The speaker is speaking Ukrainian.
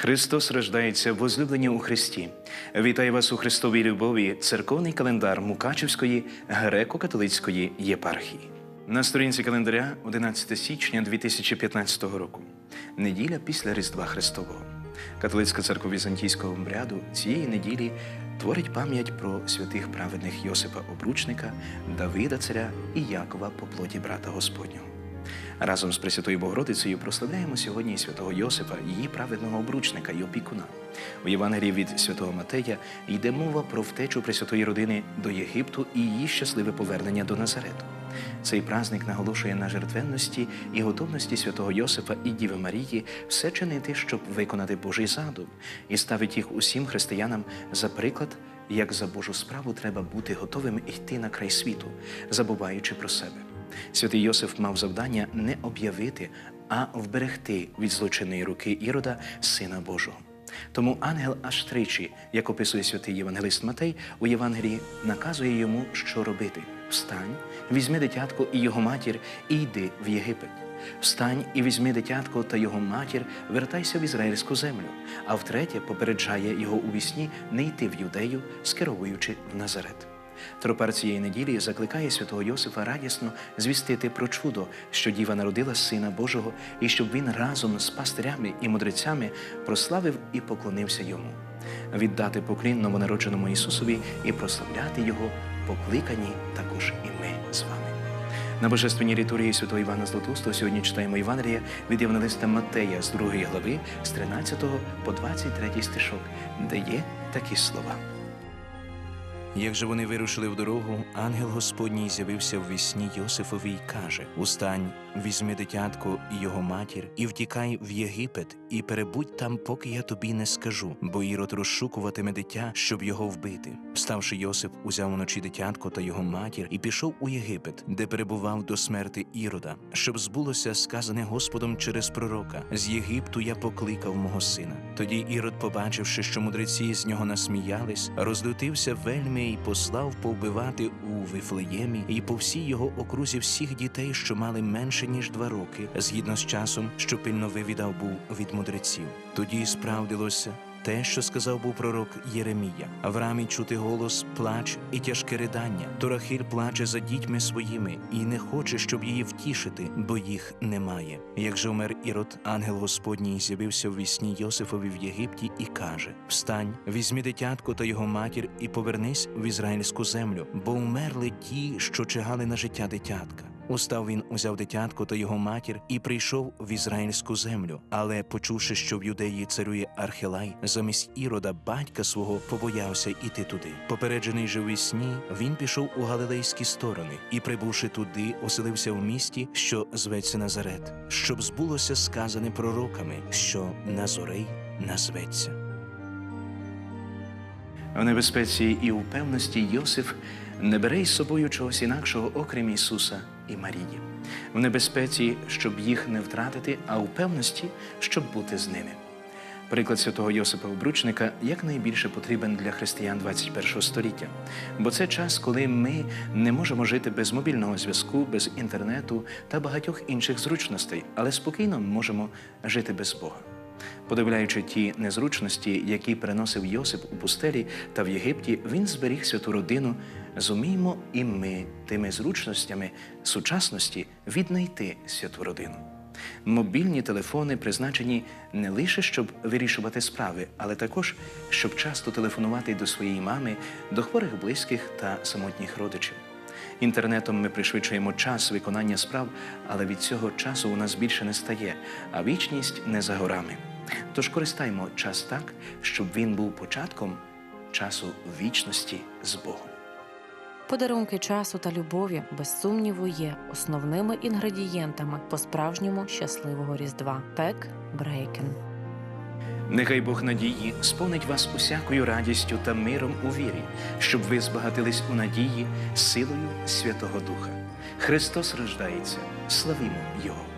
Христос рождається, возлюблені у Христі. Вітаю вас у Христовій любові, церковний календар Мукачівської греко-католицької єпархії. На сторінці календаря 11 січня 2015 року, неділя після Різдва Христового. Католицька церква візантійського обряду цієї неділі творить пам'ять про святих праведних Йосипа Обручника, Давида Царя і Якова по плоті брата Господнього. Разом з Пресвятою Богородицею прославляємо сьогодні святого Йосипа, її праведного обручника і опікуна. У Євангелії від святого Матея йде мова про втечу Пресвятої родини до Єгипту і її щасливе повернення до Назарету. Цей праздник наголошує на жертвенності і готовності святого Йосипа і Діви Марії все чинити, щоб виконати Божий задум, і ставить їх усім християнам за приклад, як за Божу справу треба бути готовим йти на край світу, забуваючи про себе. Святий Йосиф мав завдання не об'явити, а вберегти від злочинної руки Ірода Сина Божого. Тому ангел аж тричі, як описує святий Євангелист Матей, у Євангелії наказує йому, що робити: встань, візьми дитятко і його матір, і йди в Єгипет. Встань і візьми дитятко та його матір, вертайся в ізраїльську землю. А втретє попереджає його у вісні не йти в юдею, скеровуючи в Назарет. Тропар цієї неділі закликає святого Йосифа радісно звістити про чудо, що діва народила Сина Божого, і щоб він разом з пастирями і мудрецями прославив і поклонився йому, віддати поклін новонародженому Ісусові і прославляти Його, покликані також і ми з вами. На божественній літургії святого Івана Златоустого сьогодні читаємо Євангелія від Євангелиста Матея з 2 глави, з 13 по 23 стишок, де є такі слова. Як же вони вирушили в дорогу, ангел Господній з'явився в вісні Йосифові й каже: Устань, візьми дитятко і його матір, і втікай в Єгипет, і перебудь там, поки я тобі не скажу, бо Ірод розшукуватиме дитя, щоб його вбити. Вставши Йосип, узяв уночі дитятко та його матір і пішов у Єгипет, де перебував до смерти Ірода, щоб збулося сказане Господом через пророка: з Єгипту я покликав мого сина. Тоді Ірод, побачивши, що мудреці з нього насміялись, розлютився вельми і послав повбивати у Вифлеємі і по всій його окрузі всіх дітей, що мали менше ніж два роки, згідно з часом, що пильно вивідав був від мудреців. Тоді справдилося. Те, що сказав був пророк Єремія, а в рамі чути голос, плач і тяжке ридання. Торахиль плаче за дітьми своїми і не хоче, щоб її втішити, бо їх немає. Як же умер Ірод, ангел Господній з'явився в вісні Йосифові в Єгипті і каже: Встань, візьми дитятко та його матір і повернись в ізраїльську землю, бо умерли ті, що чигали на життя дитятка. Устав він, узяв дитятко та його матір і прийшов в ізраїльську землю. Але, почувши, що в юдеї царює Архелай, замість ірода батька свого побоявся іти туди. Попереджений же у сні, він пішов у галилейські сторони і, прибувши туди, оселився в місті, що зветься Назарет, щоб збулося сказане пророками, що Назорей назветься. В небезпеці і у певності Йосиф не бере із собою чогось інакшого, окрім Ісуса і Марії. В небезпеці, щоб їх не втратити, а у певності, щоб бути з ними. Приклад святого Йосипа Обручника якнайбільше потрібен для християн 21 століття, бо це час, коли ми не можемо жити без мобільного зв'язку, без інтернету та багатьох інших зручностей, але спокійно можемо жити без Бога. Подивляючи ті незручності, які переносив Йосип у пустелі та в Єгипті, він зберіг святу родину. Зуміємо і ми тими зручностями сучасності віднайти святу родину. Мобільні телефони призначені не лише щоб вирішувати справи, але також щоб часто телефонувати до своєї мами, до хворих близьких та самотніх родичів. Інтернетом ми пришвидшуємо час виконання справ, але від цього часу у нас більше не стає, а вічність не за горами. Тож користаймо час так, щоб він був початком часу вічності з Богом. Подарунки часу та любові, без сумніву, є основними інгредієнтами по-справжньому щасливого Різдва. Пек Брейкен. Нехай Бог надії сповнить вас усякою радістю та миром у вірі, щоб ви збагатились у надії силою Святого Духа. Христос рождається, славімо Його!